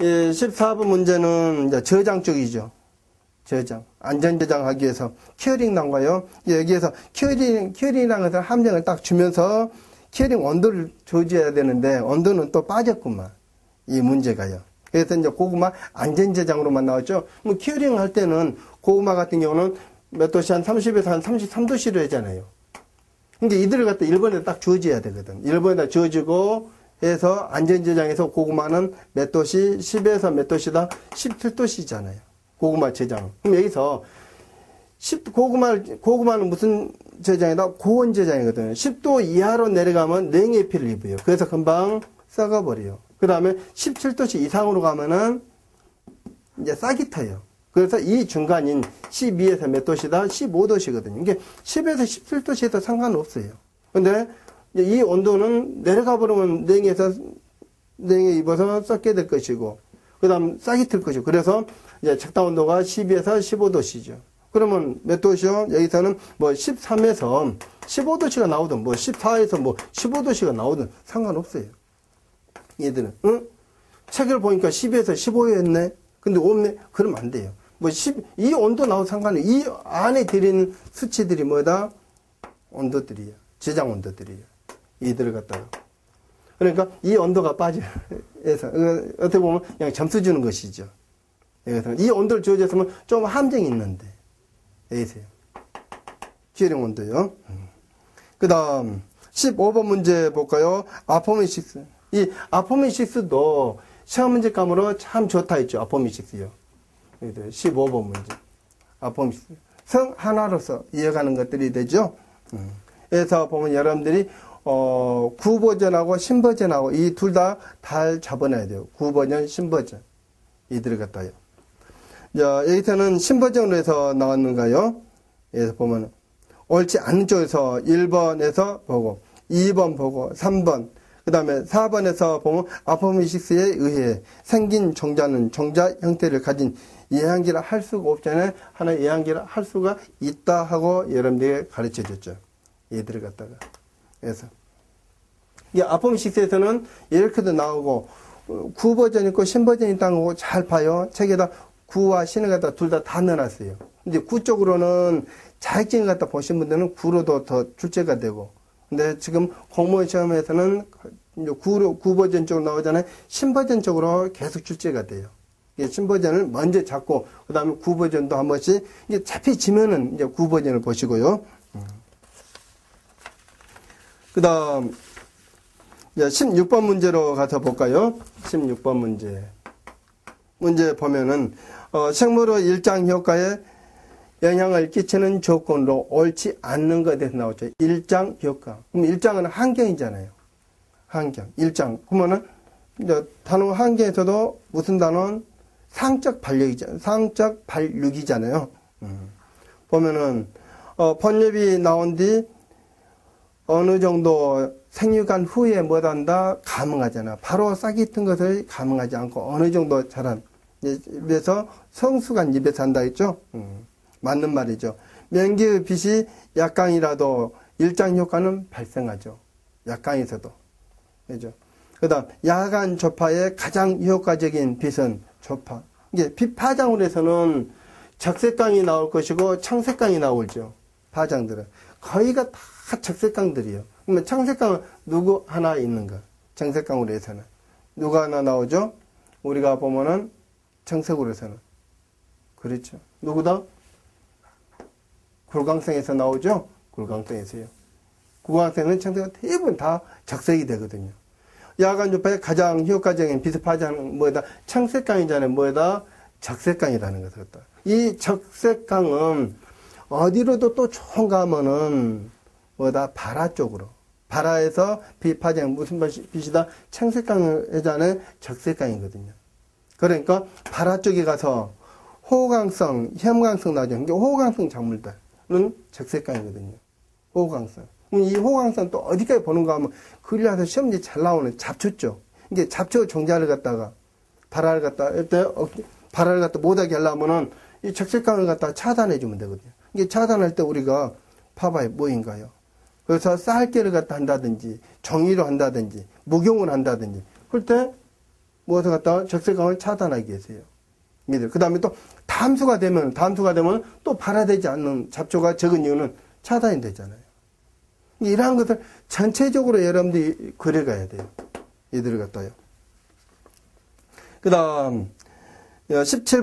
예, 14번 문제는 이제 저장 쪽이죠. 저장. 안전 저장하기 위해서 키어링 나온가요? 여기에서 키어링, 키어링이라는 것을 함정을 딱 주면서 키어링 온도를 조절해야 되는데 온도는 또 빠졌구만. 이 문제가요. 그래서 이제 고구마 안전 저장으로만 나왔죠. 뭐 키어링 할 때는 고구마 같은 경우는 몇 도씨 한 30에서 한 33도씨로 하잖아요. 그러니까 이들을 갖다 1번에 딱 주어져야 되거든. 1번에다 주어지고 해서 안전저장에서 고구마는 몇 도씨? 10에서 몇 도씨다? 17도씨잖아요. 고구마 저장. 그럼 여기서 10, 고구마, 고구마는 무슨 저장이다? 고온 저장이거든요. 10도 이하로 내려가면 냉의 피를 입어요. 그래서 금방 썩어버려요. 그 다음에 17도씨 이상으로 가면은 이제 싹이 터요. 그래서 이 중간인 12에서 몇 도시다? 15도시거든요. 이게 10에서 17도시에도 상관없어요. 근데 이 온도는 내려가 버리면 냉에서 냉에 입어서 썩게 될 것이고 그 다음 싹이 틀 것이고 그래서 이제 적당 온도가 12에서 15도시죠. 그러면 몇 도시요? 여기서는 뭐 13에서 15도씨가 나오든 뭐 14에서 뭐 15도씨가 나오든 상관없어요. 얘들은 응? 책을 보니까 10에서 15였네. 근데 없네. 그러면 안 돼요. 뭐 10, 이 온도 나온 상관은 이 안에 들어있는 수치들이 뭐다? 온도들이야. 저장 온도들이야. 이들을 갖다가. 그러니까 이 온도가 빠져서 어떻게 보면 그냥 점수 주는 것이죠. 이 온도를 주어졌으면 좀 함정이 있는데. 여기세요. 기혈형 온도요. 그 다음 15번 문제 볼까요? 아포미식스. 이 아포미식스도 시험 문제 감으로 참 좋다 했죠. 아포미식스요. 15번 문제. 아포미식스. 성 하나로서 이어가는 것들이 되죠. 그래서 보면 여러분들이 어, 9버전하고 신버전하고 이 둘 다 달 잡아놔야 돼요. 9버전, 신버전. 이들을 갖다요. 자, 여기서는 신버전으로 해서 나왔는가요? 여기서 보면 옳지 않은 쪽에서 1번에서 보고 2번 보고 3번 그 다음에 4번에서 보면 아포미식스에 의해 생긴 종자는 종자 형태를 가진 예항기를 할 수가 없잖아요. 하나의 예항기를 할 수가 있다 하고 여러분들에게 가르쳐 줬죠. 얘들을 갖다가. 그래서. 이 아포미식스에서는 이렇게도 나오고 9버전 있고 10버전 있다는 거고 잘 봐요. 책에다 9와 신을 갖다 둘 다 다 넣어놨어요. 근데 9 쪽으로는 자격증을 갖다 보신 분들은 9로도 더 출제가 되고 근데 지금 공무원 시험에서는 9, 9버전 쪽으로 나오잖아요. 신 버전 쪽으로 계속 출제가 돼요. 신버전을 먼저 잡고, 그 다음에 9버전도 한 번씩, 이게 잡혀지면은 이제 9버전을 보시고요. 그 다음, 16번 문제로 가서 볼까요? 16번 문제. 문제 보면은, 어, 생물의 일장 효과에 영향을 끼치는 조건으로 옳지 않는 것에 대해서 나오죠. 일장 효과. 그럼 일장은 환경이잖아요. 환경. 일장. 그러면은, 단어 환경에서도 무슨 단어는 상적 반력이잖아요. 상적 반륙이잖아요. 음. 보면은, 어, 번역이 나온 뒤 어느 정도 생육한 후에 뭐단다 감흥하잖아. 바로 싹이 튼 것을 감흥하지 않고 어느 정도 자란 입에서 성수간 입에 산다 했죠. 음. 맞는 말이죠. 명기의 빛이 약강이라도 일장 효과는 발생하죠. 약강에서도. 그죠. 그 다음, 야간 조파의 가장 효과적인 빛은 조파. 이게 빛 파장으로 해서는 적색강이 나올 것이고 청색강이 나오죠. 파장들은. 거의가 다 적색강들이요. 그러면 청색강은 누구 하나 있는가? 청색강으로 해서는. 누가 하나 나오죠? 우리가 보면은 청색으로 해서는. 그렇죠. 누구다? 굴광성에서 나오죠? 굴광성에서요. 굴광성은 청색은 대부분 다 적색이 되거든요. 야간 주파의 가장 효과적인 비습하자는 뭐다? 청색강이잖아요. 뭐다? 적색강이라는 것을 갖다. 이 적색강은 어디로도 또 가면은 뭐다? 바라 쪽으로. 바라에서 비파장 무슨 빛이다? 청색강을 해자는 적색강이거든요. 그러니까 바라 쪽에 가서 호강성, 혐강성 나오죠. 이게 호강성 작물들. 는 적색강이거든요. 호강성. 이 호강성 또 어디까지 보는가 하면 그리라서 시험지 잘 나오는 잡초죠. 이게 잡초 종자를 갖다가 발화를 갖다 일단 발화를 갖다 못하게 하려면은 이 적색강을 갖다 차단해 주면 되거든요. 이게 차단할 때 우리가 파봐요 뭐인가요? 그래서 쌀개를 갖다 한다든지 정의로 한다든지 목용을 한다든지 그럴 때 무엇을 갖다 적색강을 차단하기 위해서요. 그 다음에 또 담수가 되면, 담수가 되면 또 발화되지 않는 잡초가 적은 이유는 차단이 되잖아요. 이러한 것을 전체적으로 여러분들이 그려가야 돼요. 이들을 갖다요. 그 다음, 17